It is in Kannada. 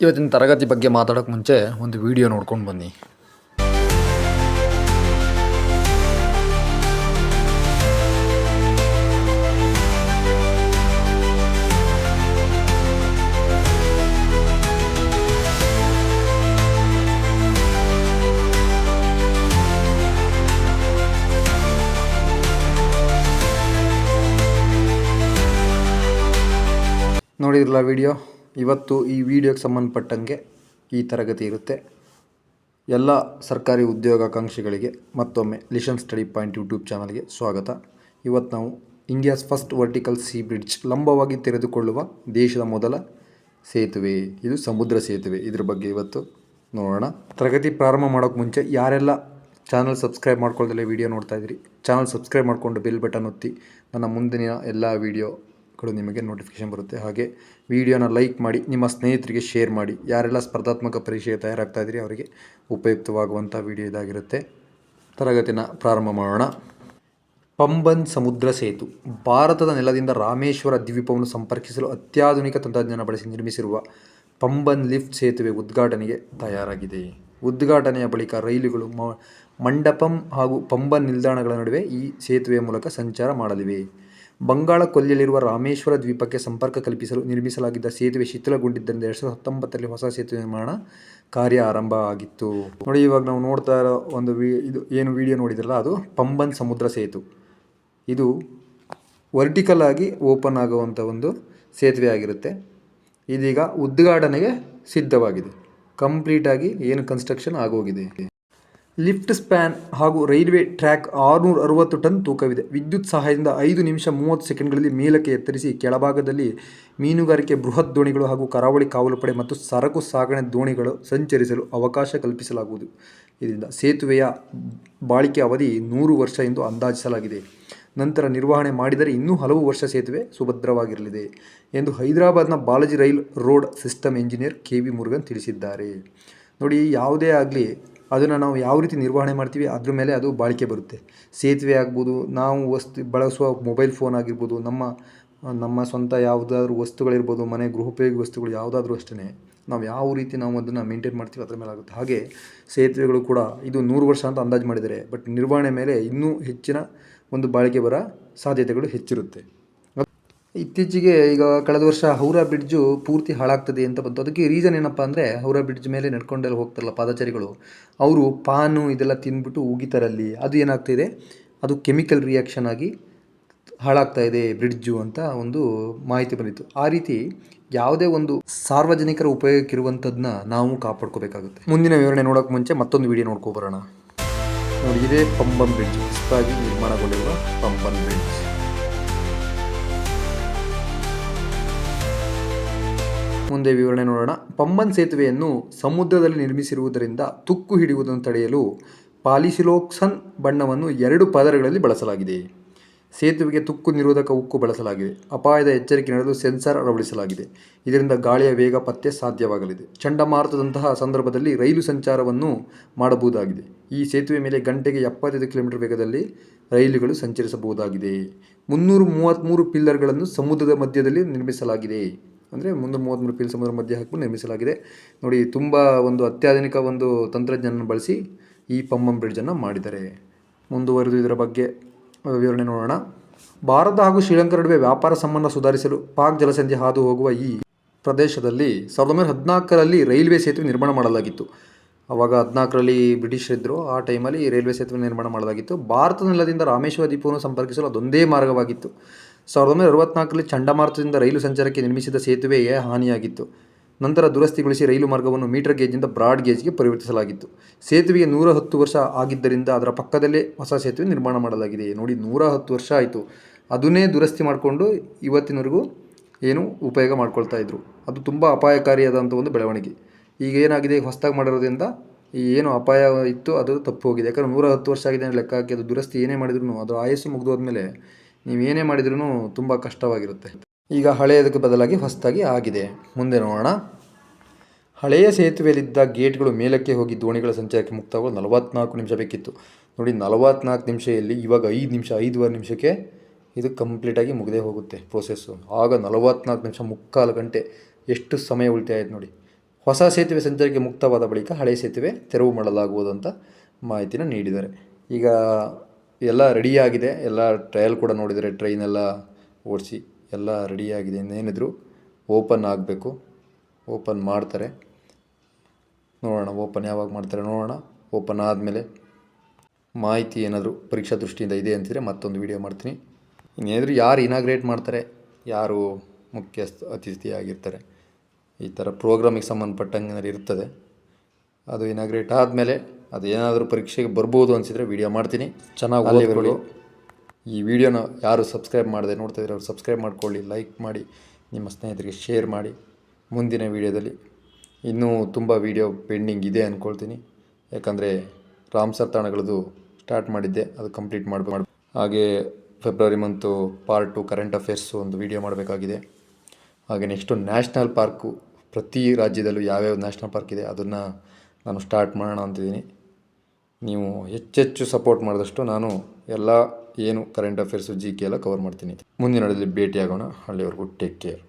ಇವತ್ತಿನ ತರಗತಿ ಬಗ್ಗೆ ಮಾತಾಡೋಕ್ಕೆ ಮುಂಚೆ ಒಂದು ವಿಡಿಯೋ ನೋಡ್ಕೊಂಡು ಬನ್ನಿ. ನೋಡಿದ್ರಲ್ಲ ವಿಡಿಯೋ ಇವತ್ತು ಈ ವಿಡಿಯೋಗೆ ಸಂಬಂಧಪಟ್ಟಂಗೆ ಈ ತರಗತಿ ಇರುತ್ತೆ. ಎಲ್ಲ ಸರ್ಕಾರಿ ಉದ್ಯೋಗಾಕಾಂಕ್ಷಿಗಳಿಗೆ ಮತ್ತೊಮ್ಮೆ ಲಿಷನ್ ಸ್ಟಡಿ ಪಾಯಿಂಟ್ ಯೂಟ್ಯೂಬ್ ಚಾನಲ್ಗೆ ಸ್ವಾಗತ. ಇವತ್ತು ನಾವು India's first vertical sea bridge ಲಂಬವಾಗಿ ತೆರೆದುಕೊಳ್ಳುವ ದೇಶದ ಮೊದಲ ಸೇತುವೆ. ಇದು ಸಮುದ್ರ ಸೇತುವೆ. ಇದ್ರ ಬಗ್ಗೆ ಇವತ್ತು ನೋಡೋಣ. ತರಗತಿ ಪ್ರಾರಂಭ ಮಾಡೋಕ್ಕೆ ಮುಂಚೆ ಯಾರೆಲ್ಲ ಚಾನಲ್ ಸಬ್ಸ್ಕ್ರೈಬ್ ಮಾಡ್ಕೊಳ್ದಲ್ಲೇ ವಿಡಿಯೋ ನೋಡ್ತಾ ಇದ್ದೀರಿ ಚಾನಲ್ ಸಬ್ಸ್ಕ್ರೈಬ್ ಮಾಡಿಕೊಂಡು ಬೆಲ್ ಬಟನ್ ಒತ್ತಿ. ನನ್ನ ಮುಂದಿನ ಎಲ್ಲ ವಿಡಿಯೋಗಳು ನಿಮಗೆ ನೋಟಿಫಿಕೇಶನ್ ಬರುತ್ತೆ. ಹಾಗೆ ವಿಡಿಯೋನ ಲೈಕ್ ಮಾಡಿ, ನಿಮ್ಮ ಸ್ನೇಹಿತರಿಗೆ ಶೇರ್ ಮಾಡಿ. ಯಾರೆಲ್ಲ ಸ್ಪರ್ಧಾತ್ಮಕ ಪರೀಕ್ಷೆಗೆ ತಯಾರಾಗ್ತಾ ಇದ್ದೀರಿ, ಅವರಿಗೆ ಉಪಯುಕ್ತವಾಗುವಂಥ ವಿಡಿಯೋ ಇದಾಗಿರುತ್ತೆ. ತರಗತಿನ ಪ್ರಾರಂಭ ಮಾಡೋಣ. ಪಂಬನ್ ಸಮುದ್ರ ಸೇತು. ಭಾರತದ ನೆಲದಿಂದ ರಾಮೇಶ್ವರ ದ್ವೀಪವನ್ನು ಸಂಪರ್ಕಿಸಲು ಅತ್ಯಾಧುನಿಕ ತಂತ್ರಜ್ಞಾನ ಬಳಸಿ ನಿರ್ಮಿಸಿರುವ ಪಂಬನ್ ಲಿಫ್ಟ್ ಸೇತುವೆ ಉದ್ಘಾಟನೆಗೆ ತಯಾರಾಗಿದೆ. ಉದ್ಘಾಟನೆಯ ಬಳಿಕ ರೈಲುಗಳು ಮಂಡಪಂ ಹಾಗೂ ಪಂಬನ್ ನಿಲ್ದಾಣಗಳ ನಡುವೆ ಈ ಸೇತುವೆಯ ಮೂಲಕ ಸಂಚಾರ ಮಾಡಲಿವೆ. ಬಂಗಾಳ ಕೊಲ್ಲಿಯಲ್ಲಿರುವ ರಾಮೇಶ್ವರ ದ್ವೀಪಕ್ಕೆ ಸಂಪರ್ಕ ಕಲ್ಪಿಸಲು ನಿರ್ಮಿಸಲಾಗಿದ್ದ ಸೇತುವೆ ಶಿಥಿಲಗೊಂಡಿದ್ದರಿಂದ ಎರಡು ಸಾವಿರದ ಹತ್ತೊಂಬತ್ತರಲ್ಲಿ ಹೊಸ ಸೇತುವೆ ನಿರ್ಮಾಣ ಕಾರ್ಯ ಆರಂಭ ಆಗಿತ್ತು. ನೋಡಿ, ಇವಾಗ ನಾವು ನೋಡ್ತಾ ಇರೋ ಒಂದು ವಿ, ಇದು ಏನು ವಿಡಿಯೋ ನೋಡಿದ್ರಲ್ಲ, ಅದು ಪಂಬನ್ ಸಮುದ್ರ ಸೇತು. ಇದು ವರ್ಟಿಕಲ್ ಆಗಿ ಓಪನ್ ಆಗುವಂಥ ಒಂದು ಸೇತುವೆ ಆಗಿರುತ್ತೆ. ಇದೀಗ ಉದ್ಘಾಟನೆಗೆ ಸಿದ್ಧವಾಗಿದೆ. ಕಂಪ್ಲೀಟಾಗಿ ಏನು ಕನ್ಸ್ಟ್ರಕ್ಷನ್ ಆಗೋಗಿದೆ? ಲಿಫ್ಟ್ ಸ್ಪ್ಯಾನ್ ಹಾಗೂ ರೈಲ್ವೆ ಟ್ರ್ಯಾಕ್ ಆರುನೂರ ಅರವತ್ತು ಟನ್ ತೂಕವಿದೆ. ವಿದ್ಯುತ್ ಸಹಾಯದಿಂದ ಐದು ನಿಮಿಷ ಮೂವತ್ತು ಸೆಕೆಂಡ್ಗಳಲ್ಲಿ ಮೇಲಕ್ಕೆ ಎತ್ತರಿಸಿ ಕೆಳಭಾಗದಲ್ಲಿ ಮೀನುಗಾರಿಕೆ ಬೃಹತ್ ದೋಣಿಗಳು ಹಾಗೂ ಕರಾವಳಿ ಕಾವಲು ಪಡೆ ಮತ್ತು ಸರಕು ಸಾಗಣೆ ದೋಣಿಗಳು ಸಂಚರಿಸಲು ಅವಕಾಶ ಕಲ್ಪಿಸಲಾಗುವುದು. ಇದರಿಂದ ಸೇತುವೆಯ ಬಾಳಿಕೆ ಅವಧಿ ನೂರು ವರ್ಷ ಎಂದು ಅಂದಾಜಿಸಲಾಗಿದೆ. ನಂತರ ನಿರ್ವಹಣೆ ಮಾಡಿದರೆ ಇನ್ನೂ ಹಲವು ವರ್ಷ ಸೇತುವೆ ಸುಭದ್ರವಾಗಿರಲಿದೆ ಎಂದು ಹೈದರಾಬಾದ್ನ Balaji rail road system engineer K V Murugan ತಿಳಿಸಿದ್ದಾರೆ. ನೋಡಿ, ಯಾವುದೇ ಆಗಲಿ ಅದನ್ನು ನಾವು ಯಾವ ರೀತಿ ನಿರ್ವಹಣೆ ಮಾಡ್ತೀವಿ ಅದ್ರ ಮೇಲೆ ಅದು ಬಾಳಿಕೆ ಬರುತ್ತೆ. ಸೇತುವೆ ಆಗ್ಬೋದು, ನಾವು ವಸ್ತು ಬಳಸುವ ಮೊಬೈಲ್ ಫೋನ್ ಆಗಿರ್ಬೋದು, ನಮ್ಮ ನಮ್ಮ ಸ್ವಂತ ಯಾವುದಾದ್ರೂ ವಸ್ತುಗಳಿರ್ಬೋದು, ಮನೆ ಗೃಹೋಪಯೋಗಿ ವಸ್ತುಗಳು ಯಾವುದಾದ್ರೂ ಅಷ್ಟೇ ನಾವು ಯಾವ ರೀತಿ ನಾವು ಅದನ್ನು ಮೇಂಟೈನ್ ಮಾಡ್ತೀವಿ ಅದರ ಮೇಲೆ ಆಗುತ್ತೆ. ಹಾಗೆ ಸೇತುವೆಗಳು ಕೂಡ ಇದು ನೂರು ವರ್ಷ ಅಂತ ಅಂದಾಜು ಮಾಡಿದ್ದಾರೆ ಬಟ್ ನಿರ್ವಹಣೆ ಮೇಲೆ ಇನ್ನೂ ಹೆಚ್ಚಿನ ಒಂದು ಬಾಳಿಕೆ ಬರೋ ಸಾಧ್ಯತೆಗಳು ಹೆಚ್ಚಿರುತ್ತೆ. ಇತ್ತೀಚೆಗೆ ಈಗ ಕಳೆದ ವರ್ಷ ಹೌರಾ ಬ್ರಿಡ್ಜು ಪೂರ್ತಿ ಹಾಳಾಗ್ತದೆ ಅಂತ ಬಂತು. ಅದಕ್ಕೆ ರೀಸನ್ ಏನಪ್ಪ ಅಂದರೆ ಹೌರಾ ಬ್ರಿಡ್ಜ್ ಮೇಲೆ ನಡ್ಕೊಂಡೆಲ್ಲ ಹೋಗ್ತಾರಲ್ಲ ಪಾದಚಾರಿಗಳು. ಅವರು ಪಾನು ಇದೆಲ್ಲ ತಿಂದ್ಬಿಟ್ಟು ಉಗಿತಾರಲ್ಲಿ. ಅದು ಏನಾಗ್ತಿದೆ ಅದು ಕೆಮಿಕಲ್ ರಿಯಾಕ್ಷನ್ ಆಗಿ ಹಾಳಾಗ್ತಾ ಇದೆ ಬ್ರಿಡ್ಜು ಅಂತ ಒಂದು ಮಾಹಿತಿ ಬಂದಿತ್ತು. ಆ ರೀತಿ ಯಾವುದೇ ಒಂದು ಸಾರ್ವಜನಿಕರ ಉಪಯೋಗಕ್ಕಿರುವಂಥದ್ದನ್ನ ನಾವು ಕಾಪಾಡ್ಕೋಬೇಕಾಗುತ್ತೆ. ಮುಂದಿನ ವಿವರಣೆ ನೋಡೋಕೆ ಮುಂಚೆ ಮತ್ತೊಂದು ವಿಡಿಯೋ ನೋಡ್ಕೊಬರೋಣ ನೋಡಿ, ಇದೇ ಪಂಬನ್ ಬ್ರಿಡ್ಜ್ ಹೊಸದಾಗಿ ನಿರ್ಮಾಣಗೊಂಡಿರುವ ಪಂಬನ್ ಬ್ರಿಡ್ಜ್. ಮುಂದೆ ವಿವರಣೆ ನೋಡೋಣ. ಪಂಬನ್ ಸೇತುವೆಯನ್ನು ಸಮುದ್ರದಲ್ಲಿ ನಿರ್ಮಿಸಿರುವುದರಿಂದ ತುಕ್ಕು ಹಿಡಿಯುವುದನ್ನು ತಡೆಯಲು ಪಾಲಿಸಿಲೋಕ್ಸನ್ ಬಣ್ಣವನ್ನು ಎರಡು ಪದರಗಳಲ್ಲಿ ಬಳಸಲಾಗಿದೆ. ಸೇತುವೆಗೆ ತುಕ್ಕು ನಿರೋಧಕ ಉಕ್ಕು ಬಳಸಲಾಗಿದೆ. ಅಪಾಯದ ಎಚ್ಚರಿಕೆ ನಡೆದು ಸೆನ್ಸಾರ್ ಅಳವಡಿಸಲಾಗಿದೆ. ಇದರಿಂದ ಗಾಳಿಯ ವೇಗ ಪತ್ತೆ ಸಾಧ್ಯವಾಗಲಿದೆ. ಚಂಡಮಾರುತದಂತಹ ಸಂದರ್ಭದಲ್ಲಿ ರೈಲು ಸಂಚಾರವನ್ನು ಮಾಡಬಹುದಾಗಿದೆ. ಈ ಸೇತುವೆ ಮೇಲೆ ಗಂಟೆಗೆ ಎಪ್ಪತ್ತೈದು ಕಿಲೋಮೀಟರ್ ವೇಗದಲ್ಲಿ ರೈಲುಗಳು ಸಂಚರಿಸಬಹುದಾಗಿದೆ. ಮುನ್ನೂರು ಮೂವತ್ತ್ಮೂರು ಪಿಲ್ಲರ್ಗಳನ್ನು ಸಮುದ್ರದ ಮಧ್ಯದಲ್ಲಿ ನಿರ್ಮಿಸಲಾಗಿದೆ. ಅಂದರೆ ಮುನ್ನೂರ ಮೂವತ್ತ್ಮೂರು ಪೀಲ್ ಸಮುದ್ರ ಮಧ್ಯೆ ಹಾಕಿಬಿಟ್ಟು ನಿರ್ಮಿಸಲಾಗಿದೆ. ನೋಡಿ, ತುಂಬ ಒಂದು ಅತ್ಯಾಧುನಿಕ ಒಂದು ತಂತ್ರಜ್ಞಾನ ಬಳಸಿ ಈ ಪಂಬನ್ ಬ್ರಿಡ್ಜನ್ನು ಮಾಡಿದ್ದಾರೆ. ಮುಂದುವರೆದು ಇದರ ಬಗ್ಗೆ ವಿವರಣೆ ನೋಡೋಣ. ಭಾರತ ಹಾಗೂ ಶ್ರೀಲಂಕಾ ನಡುವೆ ವ್ಯಾಪಾರ ಸಂಬಂಧ ಸುಧಾರಿಸಲು ಪಾಕ್ ಜಲಸಂಧಿ ಹಾದು ಹೋಗುವ ಈ ಪ್ರದೇಶದಲ್ಲಿ ಸಾವಿರದ ಒಂಬೈನೂರ ಹದಿನಾಲ್ಕರಲ್ಲಿ ರೈಲ್ವೆ ಸೇತುವೆ ನಿರ್ಮಾಣ ಮಾಡಲಾಗಿತ್ತು. ಆವಾಗ ಹದಿನಾಲ್ಕರಲ್ಲಿ ಬ್ರಿಟಿಷರಿದ್ದರು ಆ ಟೈಮಲ್ಲಿ ರೈಲ್ವೆ ಸೇತುವೆ ನಿರ್ಮಾಣ ಮಾಡಲಾಗಿತ್ತು. ಭಾರತ ನೆಲದಿಂದ ರಾಮೇಶ್ವರ ದ್ವೀಪವನ್ನು ಸಂಪರ್ಕಿಸಲು ಅದೊಂದೇ ಮಾರ್ಗವಾಗಿತ್ತು. ಸಾವಿರದ ಒಂಬೈನೂರ ಅರವತ್ನಾಲ್ಕರಲ್ಲಿ ಚಂಡಮಾರುತದಿಂದ ರೈಲು ಸಂಚಾರಕ್ಕೆ ನಿರ್ಮಿಸಿದ ಸೇತುವೆಯೇ ಹಾನಿಯಾಗಿತ್ತು. ನಂತರ ದುರಸ್ತಿಗೊಳಿಸಿ ರೈಲು ಮಾರ್ಗವನ್ನು ಮೀಟರ್ ಗೇಜ್ನಿಂದ ಬ್ರಾಡ್ ಗೇಜ್ಗೆ ಪರಿವರ್ತಿಸಲಾಗಿತ್ತು. ಸೇತುವೆಗೆ ನೂರ ಹತ್ತು ವರ್ಷ ಆಗಿದ್ದರಿಂದ ಅದರ ಪಕ್ಕದಲ್ಲೇ ಹೊಸ ಸೇತುವೆ ನಿರ್ಮಾಣ ಮಾಡಲಾಗಿದೆ. ನೋಡಿ ನೂರ ಹತ್ತು ವರ್ಷ ಆಯಿತು. ಅದನ್ನೇ ದುರಸ್ತಿ ಮಾಡಿಕೊಂಡು ಇವತ್ತಿನವರೆಗೂ ಏನು ಉಪಯೋಗ ಮಾಡ್ಕೊಳ್ತಾ ಇದ್ರು. ಅದು ತುಂಬ ಅಪಾಯಕಾರಿಯಾದಂಥ ಒಂದು ಬೆಳವಣಿಗೆ. ಈಗ ಏನಾಗಿದೆ? ಹೊಸದಾಗಿ ಮಾಡಿರೋದ್ರಿಂದ ಈ ಏನು ಅಪಾಯ ಇತ್ತು ಅದು ತಪ್ಪು ಹೋಗಿದೆ. ಯಾಕಂದರೆ ನೂರ ಹತ್ತು ವರ್ಷ ಆಗಿದೆ ಲೆಕ್ಕ ಹಾಕಿ ಅದು ದುರಸ್ತಿ ಏನೇ ಮಾಡಿದ್ರು ಅದು ಆಯಸ್ಸು ಮುಗಿದು ಹೋದ್ಮೇಲೆ ನೀವು ಏನೇ ಮಾಡಿದ್ರೂ ತುಂಬ ಕಷ್ಟವಾಗಿರುತ್ತೆ. ಈಗ ಹಳೆಯದಕ್ಕೆ ಬದಲಾಗಿ ಹೊಸದಾಗಿ ಆಗಿದೆ. ಮುಂದೆ ನೋಡೋಣ. ಹಳೆಯ ಸೇತುವೆಯಲ್ಲಿದ್ದ ಗೇಟ್ಗಳು ಮೇಲಕ್ಕೆ ಹೋಗಿ ದೋಣಿಗಳ ಸಂಚಾರಕ್ಕೆ ಮುಕ್ತವಾಗಲು ನಲವತ್ನಾಲ್ಕು ನಿಮಿಷ ಬೇಕಿತ್ತು. ನೋಡಿ, ನಲವತ್ನಾಲ್ಕು ನಿಮಿಷದಲ್ಲಿ ಇವಾಗ ಐದು ನಿಮಿಷ, ಐದುವರೆ ನಿಮಿಷಕ್ಕೆ ಇದು ಕಂಪ್ಲೀಟಾಗಿ ಮುಗಿದೇ ಹೋಗುತ್ತೆ ಪ್ರೋಸೆಸ್ಸು ಆಗ ನಲವತ್ನಾಲ್ಕು ನಿಮಿಷ ಮುಕ್ಕಾಲು ಗಂಟೆ. ಎಷ್ಟು ಸಮಯ ಉಳಿತಾಯ ಆಯ್ತು ನೋಡಿ. ಹೊಸ ಸೇತುವೆ ಸಂಚಾರಕ್ಕೆ ಮುಕ್ತವಾದ ಬಳಿಕ ಹಳೆ ಸೇತುವೆ ತೆರವು ಮಾಡಲಾಗುವುದು ಅಂತ ಮಾಹಿತಿನ ನೀಡಿದ್ದಾರೆ. ಈಗ ಎಲ್ಲ ರೆಡಿಯಾಗಿದೆ ಎಲ್ಲ ಟ್ರಯಲ್ ಕೂಡ ನೋಡಿದರೆ ಟ್ರೈನ್ ಎಲ್ಲ ಓಡಿಸಿ ಎಲ್ಲ ರೆಡಿಯಾಗಿದೆ ಇನ್ನೇನಿದ್ರು ಓಪನ್ ಆಗಬೇಕು. ಓಪನ್ ಮಾಡ್ತಾರೆ. ನೋಡೋಣ ಓಪನ್ ಯಾವಾಗ ಮಾಡ್ತಾರೆ ನೋಡೋಣ. ಓಪನ್ ಆದಮೇಲೆ ಮಾಹಿತಿ ಏನಾದರೂ ಪರೀಕ್ಷಾ ದೃಷ್ಟಿಯಿಂದ ಇದೆ ಅಂತಿದ್ರೆ ಮತ್ತೊಂದು ವಿಡಿಯೋ ಮಾಡ್ತೀನಿ. ಇನ್ನೇನಾದರೂ ಯಾರು ಇನಾಗ್ರೇಟ್ ಮಾಡ್ತಾರೆ, ಯಾರು ಮುಖ್ಯ ಅತಿಥಿಯಾಗಿರ್ತಾರೆ. ಈ ಥರ ಪ್ರೋಗ್ರಾಮಿಗೆ ಸಂಬಂಧಪಟ್ಟಂಗೆ ಇರ್ತದೆ ಅದು ಇನಾಗ್ರೇಟ್ ಆದಮೇಲೆ ಅದು ಏನಾದರೂ ಪರೀಕ್ಷೆಗೆ ಬರ್ಬೋದು ಅನಿಸಿದರೆ ವಿಡಿಯೋ ಮಾಡ್ತೀನಿ. ಚೆನ್ನಾಗಿ ಓದ್ಕೊಳ್ಳಿ. ಈ ವಿಡಿಯೋನ ಯಾರು ಸಬ್ಸ್ಕ್ರೈಬ್ ಮಾಡಿದೆ ನೋಡ್ತಾ ಇದ್ರೆ ಅವ್ರು ಸಬ್ಸ್ಕ್ರೈಬ್ ಮಾಡ್ಕೊಳ್ಳಿ ಲೈಕ್ ಮಾಡಿ ನಿಮ್ಮ ಸ್ನೇಹಿತರಿಗೆ ಶೇರ್ ಮಾಡಿ. ಮುಂದಿನ ವಿಡಿಯೋದಲ್ಲಿ ಇನ್ನೂ ತುಂಬ ವಿಡಿಯೋ ಪೆಂಡಿಂಗ್ ಇದೆ ಅಂದ್ಕೊಳ್ತೀನಿ ಯಾಕಂದರೆ ರಾಮ್ಸರ್ ತಾಣಗಳದ್ದು ಸ್ಟಾರ್ಟ್ ಮಾಡಿದ್ದೆ ಅದು ಕಂಪ್ಲೀಟ್ ಮಾಡಬೇಕು ಹಾಗೆ February month part two current affairs ಒಂದು ವಿಡಿಯೋ ಮಾಡಬೇಕಾಗಿದೆ. ಹಾಗೆ ನೆಕ್ಸ್ಟು ನ್ಯಾಷನಲ್ ಪಾರ್ಕು ಪ್ರತಿ ರಾಜ್ಯದಲ್ಲೂ ಯಾವ್ಯಾವ ನ್ಯಾಷನಲ್ ಪಾರ್ಕ್ ಇದೆ ಅದನ್ನು ನಾನು ಸ್ಟಾರ್ಟ್ ಮಾಡೋಣ ಅಂತಿದ್ದೀನಿ. ನೀವು ಹೆಚ್ಚೆಚ್ಚು ಸಪೋರ್ಟ್ ಮಾಡಿದಷ್ಟು ನಾನು ಎಲ್ಲ ಏನು ಕರೆಂಟ್ ಅಫೇರ್ಸು ಜಿ ಕೆ ಎಲ್ಲ ಕವರ್ ಮಾಡ್ತೀನಿ. ಮುಂದಿನ ಭೇಟಿಯಾಗೋಣ. ಅಲ್ಲಿವರೆಗೂ ಟೇಕ್ ಕೇರ್